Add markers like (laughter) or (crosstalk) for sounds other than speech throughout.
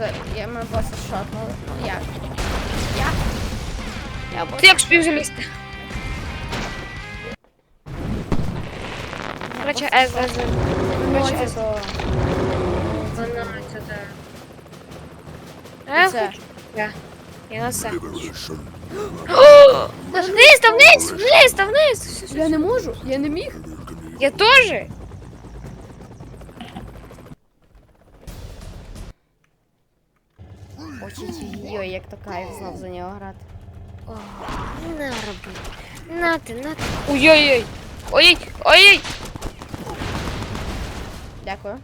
за... Я мене боса шотнули. Ну як? Як? Я бос. Ти як спів залізти? Короче, С, С. Короче, С. Вона це я. Я. Я на це. Вниз, та вниз, вниз, та вниз. Я не можу, я не міг. Я теж. Ой, як то кайф знов за нього грати. О, на роби. На ти, на ти. Ой-ой-ой. Ой-ой, ой-ой. Дякую.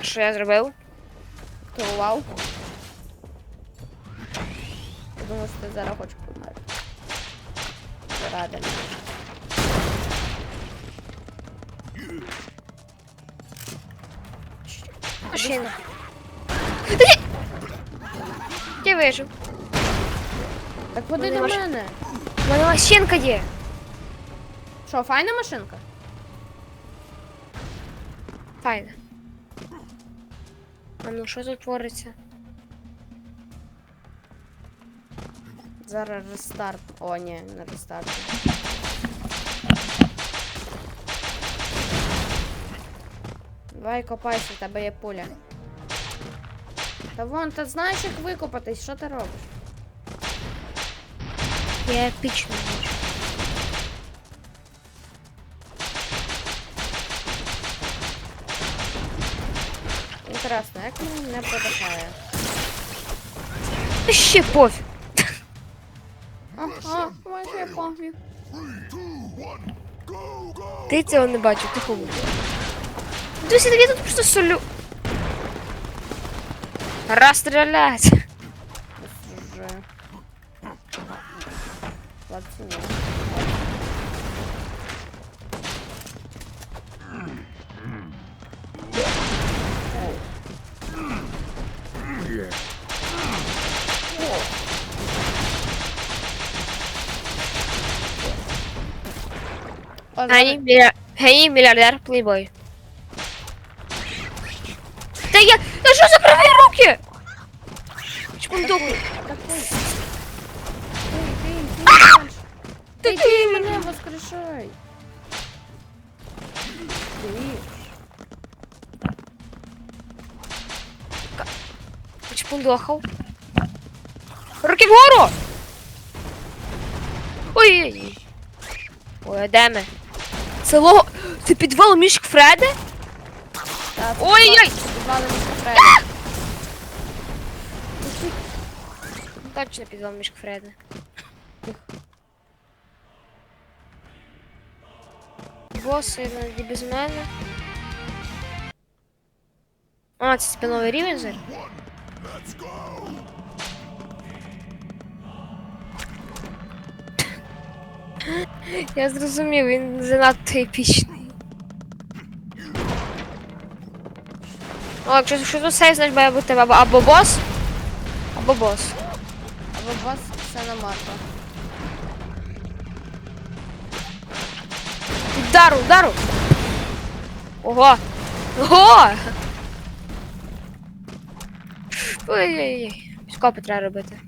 А що я зробив? Керував. Я думаю, що ти зараз хочеш померти. Ради. Машина. Та ні! Я вижив. Так ходи до маш- мене. У мене машинка є. Що, файна машинка? Файна. А ну що тут твориться? Зараз рестарт. О, ні, не рестарт. Давай копайся, в тебе є пуля. Та вон, ти знаєш, як викопатись, що ти робиш? Я епічно можу. Інтересно, як він не подихає? Ще пофіг. Ага, вообще пофіг. Ти цього не бачив, ти хову. Досі я тут просто солю. Розстрілять. Вже. Хлопці, ні. О, Геній, мільяр... Геній, мільярдер, плейбой. Та я... Та що за праві руки? Шпундук. Ти, ти, ти мене воскрешай. Ти. Шпундохав. Руки вгору! Ой-ой-ой. Ой, де ми? Це підвал мішк Фреди? Та, це Ой-ой! Підвали мішка Фреда. Точно підвал мішк Фреди. Боси іноді без мене. А, це спиновий рівень зараз? Я зрозумів, він занадто епічний. О, якщо що тут сейв, значить має бути або, бос, або бос. Все на. Удару, удару! Ого! Ого! Ой-ой-ой. Скопи треба робити.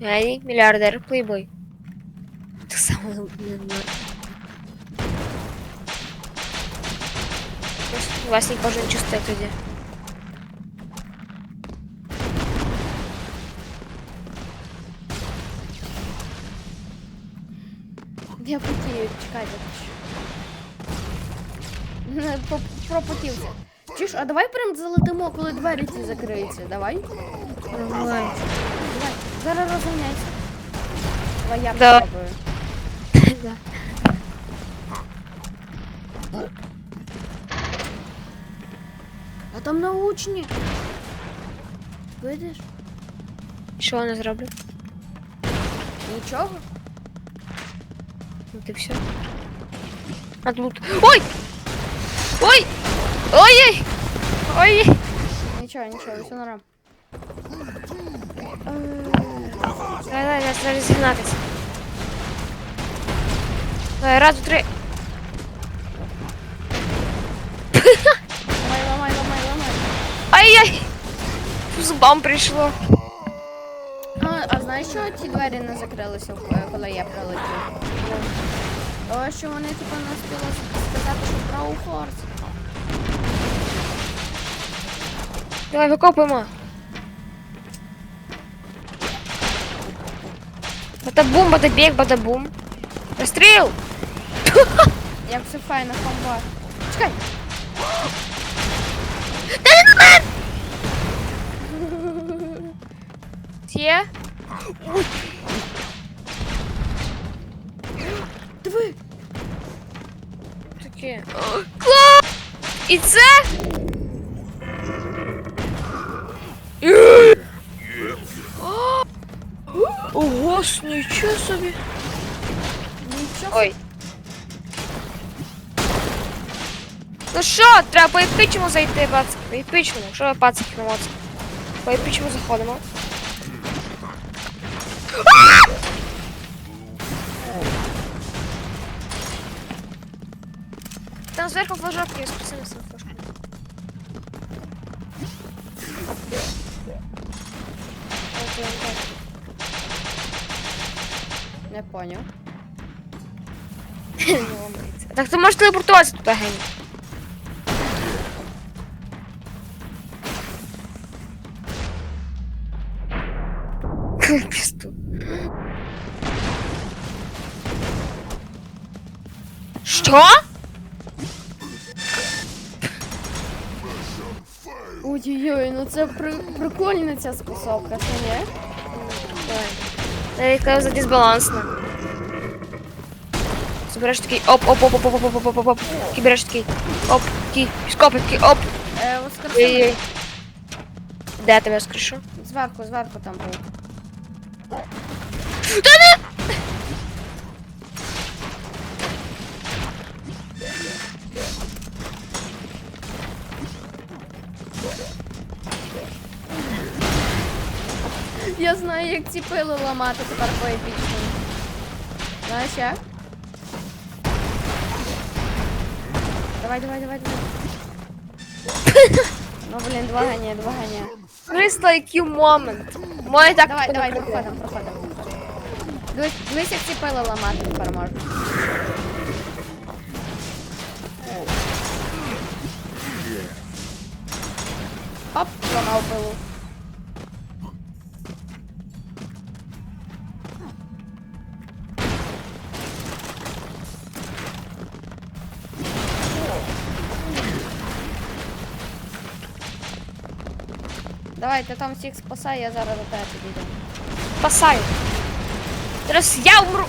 Геній, мільярдер, плейбой. Так само не- не кожен чувствує тоді. Я потію, чекайте. По- Пропотівся. Чуєш, а давай прям залетимо, коли двері ці закриються. Давай. Давай. Давай. Зараз розганяйся. Давай я попробую. (laughs) Да. А там научні. Видиш? Що вони зроблю? Нічого. Ну ти все. А тут. Ой! Ой! Ой-ой! Ой! Нічого, нічого, все норм. Давай, давай, нас треба зігнатися. Давай, раз, два, три. Ай-яй! Зубам прийшло. А, а знаєш, що ті двері не закрилися, е, коли я прилетів? Тому що вони типу не встигли сказати, що право форс. Давай, викопуємо. Бада-бум, бада-біг, бада-бум. Постріл! Як все файно комба. Чекай! Є? Диви! Таке. Клас! І це? Ого, нічого собі. Нічого. Ой. Ну що, треба по епічному зайти, пацки. По епічному. Що ви пацки емоції? По епічному заходимо. Там зверху флажок є, спасибо за флажку. Не поняв. (laughs) Так ти можеш телепортуватися туди, гені. Пісту. (laughs) Що? Ой-ой-ой, ну це при... прикольна ця способка, чи ні? Давай. Я кажу, за дисбалансно. Збереш такий оп, оп, оп, оп, оп, оп, оп, оп, оп, оп. Такий береш такий оп, такий, скопи, такий оп. Е, воскресили. Де я тебе воскрешу? Зверху, зверху там був. Та не! Я знаю, як ці пили ламати тепер по епічному. Знаєш як? Давай, давай, давай, давай. Ну, блін, два ганя, два ганя. Просто IQ момент. Мой так Давай, давай, проходимо, проходимо. Дивись, дивись, як ці пили ламати тепер можна. Оп, ламав пилу. Давай, ти там всіх спасай, я зараз до тебе підійду. Спасаю. Зараз я умру.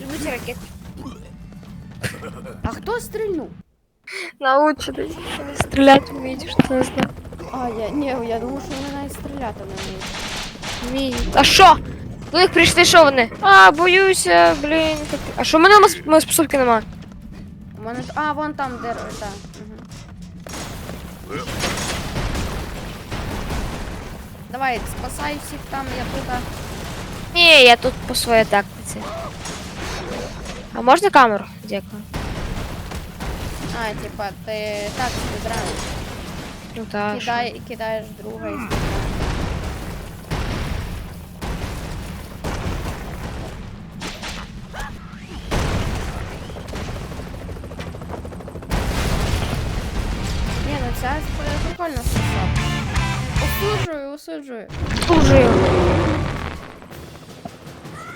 Люблю ці ракети. А хто стрільнув? Научились. Стріляти вміють, що не знаю. А, я, ні, я думаю, що вони навіть стріляти не вміють. Вміють. А що? До них прийшли, що вони? А, боюся, блін. як- А що в мене мос- моєї способки нема? У мене... т- А, вон там, де... Так. Угу. Давай, спасай всіх там, я тут. а. Ні, я тут по своїй тактиці. А можна камеру? Дякую. А, типа, ти так збираєш. Ну так. що? Кидай, кидаєш друга і збираєш. Ні, ну ця сп- прикольна способка. Осуджую. Служив.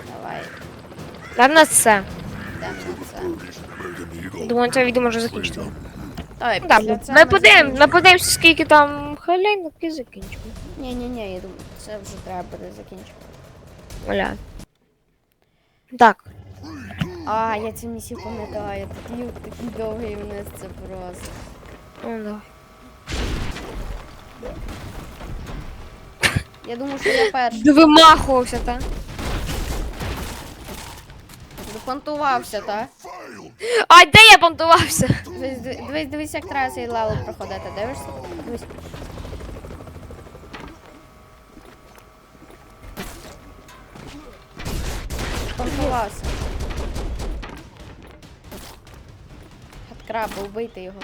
Давай, Ладно, це. йдемо на це. Думаю, це відео може закінчити. Давай, Ну, Так, після цього ми закінчимо. подивимося, скільки там хвилин, і закінчимо. Ні, ні, ні, я думаю, це вже треба буде закінчити. Оля. Так. А, я цю місію пам'ятаю. Такий, такий довгий вниз, це просто. Ну, давай. Я думаю, що я перший. Да вимахувався, та? Допонтувався, та? А де я понтувався? Дивись, дивись, дивись, як треба цей левел проходити. Дивишся? Дивись. Понтувався. Хаткраб, убийте його.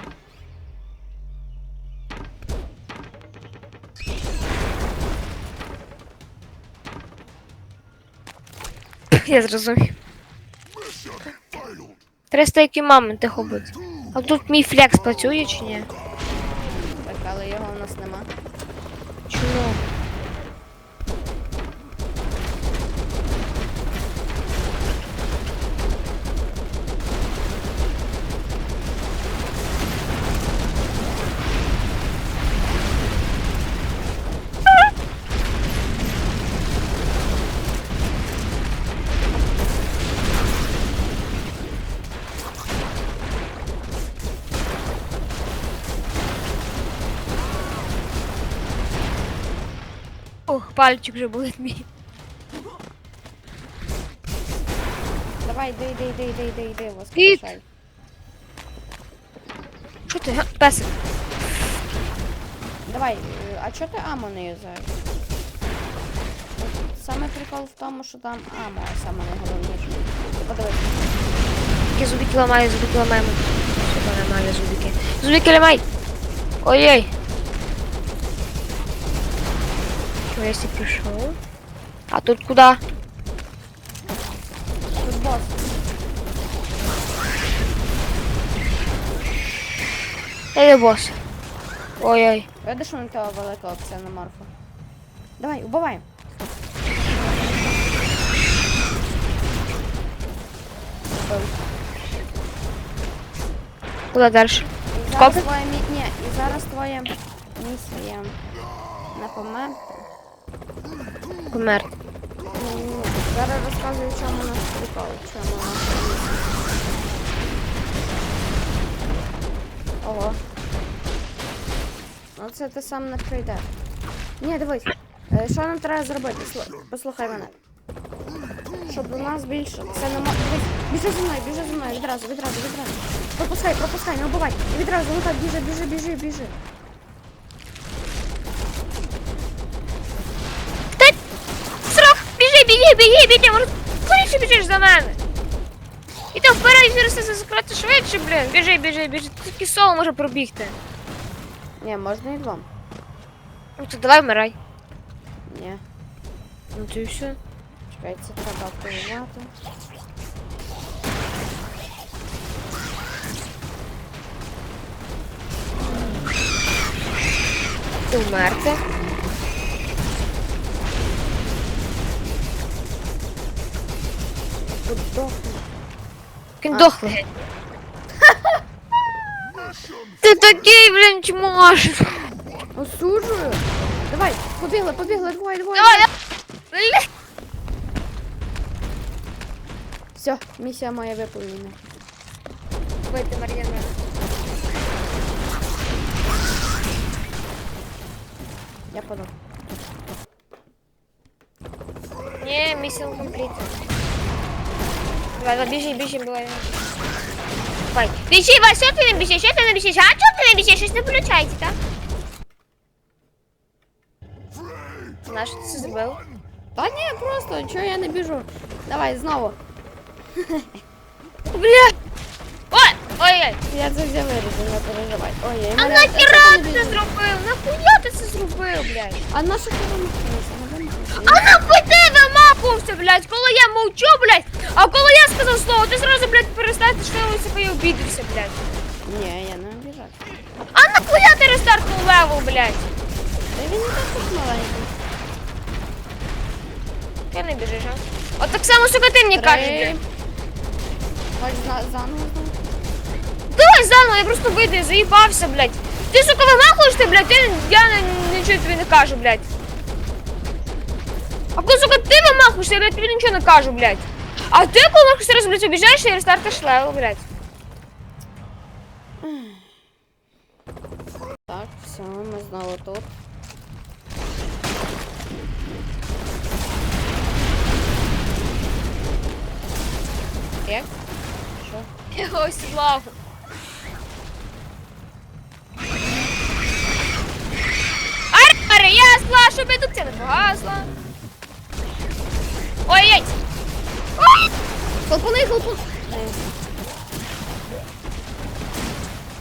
Я зрозумів. 300 які мами тихо будь. А тут мій флекс працює чи ні? Так, але його у нас нема. Чому? Ох, пальчик вже болить мій. Давай, йди, йди, йди, йди, йди, йди, воскрешай. Що ти? га? Песик. Давай, е, а чого ти амо не юзаєш? От Саме прикол в тому, що там амо, саме найголовніше. Ти подивись. Я зубики ламаю, зубики ламаємо. Все нормально, зубики. Зубики ламай! Ой-ой! Чого я сі прийшов? А тут куди? Тут бос. Де бос? Ой-ой. Видиш, у того великого ксеноморфа? Давай, убиваємо. Убив. Куди далі? І зараз Копи? твоя мі... Ні, і зараз твоя місія не померти. Помер. Зараз розказую, чому наш прикол, в чому місія. Ого. Ну це ти сам не прийдеш. Ні, дивись. Е, Що нам треба зробити? Послухай мене. Щоб у нас більше. Це не. Біжи зі мною, біжи зі мною, відразу, відразу, відразу. Пропускай, пропускай, не вбивай. І відразу, ну так, біжи, біжи, біжи, біжи. Срок! Біжи, біги, біги, біги! Може, Скоріше біжиш за мене! І там вперед зараз все закрити швидше, блін! Біжи, біжи, біжи. Тільки соло може пробігти. Ні, можна і двом. Ну то давай вмирай. Ні. Ну то і все. Чекай, це треба активувати. Ти Тут дохне. Він А. дохлий. (laughs) Ти такий, блін, чмош. Осуджую. Давай, побігли, побігли, двоє, двоє. Давай, давай. Все, місія моя виповнена. Вийти, Мар'яна. Я подав. Ні, місія компліт. Давай, давай, біжи, біжи, давай. Давай. Біжи, Вась, що ти не біжиш? Що ти не біжиш? А чого ти не біжиш? Щось не виходить, так? Знаєш, що ти це зробив? Та ні, просто, чого я не біжу? Давай, знову. Бля! Ой! Ой-ой! Я це все виріжу, не переживай. Ой, я А нахіра ти це зробив? Нахуя ти це зробив, блядь? А на що ти вимахнувся? Не вимахнувся. А нахуй ти вимахувався, блядь, коли я мовчу, блядь, а коли я сказав слово, ти зразу, блядь, перестати шлилися і обідався, блядь. Ні, я не обіжав. А нахуя ти рестартнув левел, блядь? Та він не такий маленький. Ти не біжиш, а? От так само, сука, ти мені кажеш, блядь. Хоч заново. Давай заново, я просто вийду, я заїбався, блядь. Ти, сука, вимахуєш ти, блядь, я не- нічого тобі не кажу, блядь. Коли, сука, ти вимахуєшся, я, тобі нічого не кажу, блядь. А ти, коли вимахуєшся, раз, блядь, обіжаєш і рестартиш левел, блядь. Так, все, ми знову тут. Як? Що? Я його сідлав. Аре, аре, ясла, щоб індукція не погасла. Ой-ой! Ой! Хлопуни, хлопуни!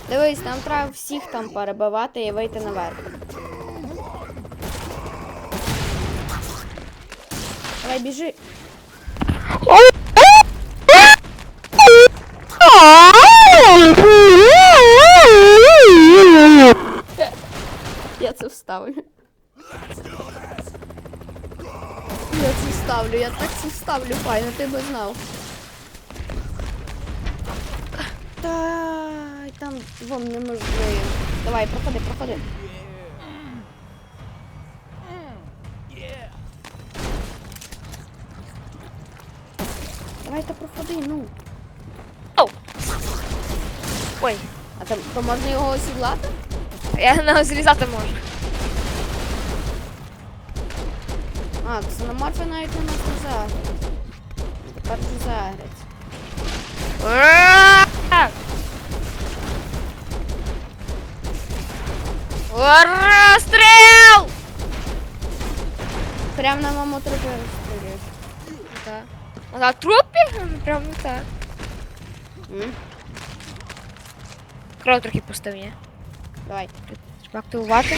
Дивись, нам треба всіх там перебивати і вийти наверх. Давай, біжи. Я вставлю, файно, ти би знав. Та там вам неможливо. Давай, проходи, проходи. Давай та проходи, ну. Оу. Ой, А там то можна його осідлати? я на зрізати можу. А, ксеноморфи навіть на не загрять. Тепер вже загрять. Ура! Ура! Стріл! Прям на маму трупи розстрілюють. Так. А на трупі? Прям так. М? Кров трохи поставні. Давай. Треба активувати.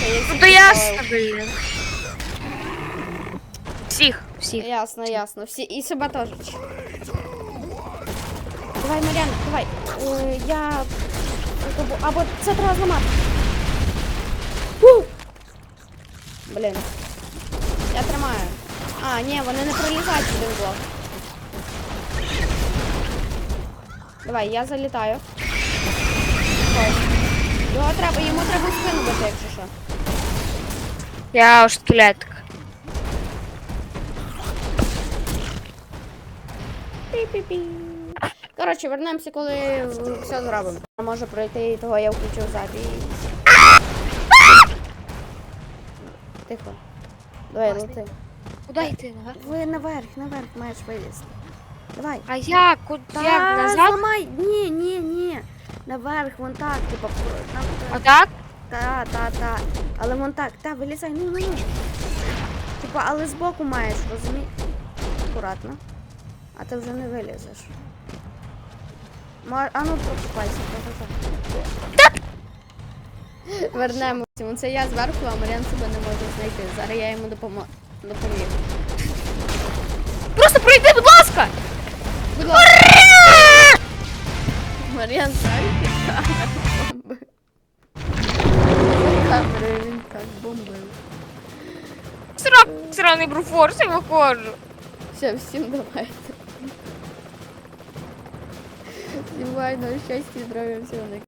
Це я Ну всіх то ясно, поставив. блін. Всіх, всіх. Ясно, ясно. Всі, і себе теж. Давай, Маріан, давай. Е, я. Або, це треба зламати. Фу! Блін. Я тримаю. А, ні, вони не пролізають в один блок. Давай, я залітаю. Ой. Його треба, йому треба спину бити, якщо що. Я уж скелетик. Пі-пі-пі. Коротше, вернемося, коли все зробимо. Може пройти того я включив запись. Тихо. Давай, лети. Куди йти? Наверх? Ви наверх, наверх маєш вилізти. Давай. А як? Куди? Як? Назад? зламай. Ні, ні, ні. Наверх, вон так, типа, про- там, А так? та, та, та. Але вон так, та, вилізай, ну, ну, ну. Типа, але збоку маєш, розумієш? Акуратно. А ти вже не вилізеш. Ма- А ну покупайся, так. Вернемося. Це я зверху, а Маріан себе не може знайти. Зараз я йому допомо... допоміг. Просто пройди, будь ласка! Будь ласка. Маріан так бомбив. Камерою він так бомбив. Срак, сраний бруфорс, я виходжу. Все, всім давайте. Всім бай, щастя, здоров'я, всього найкращого.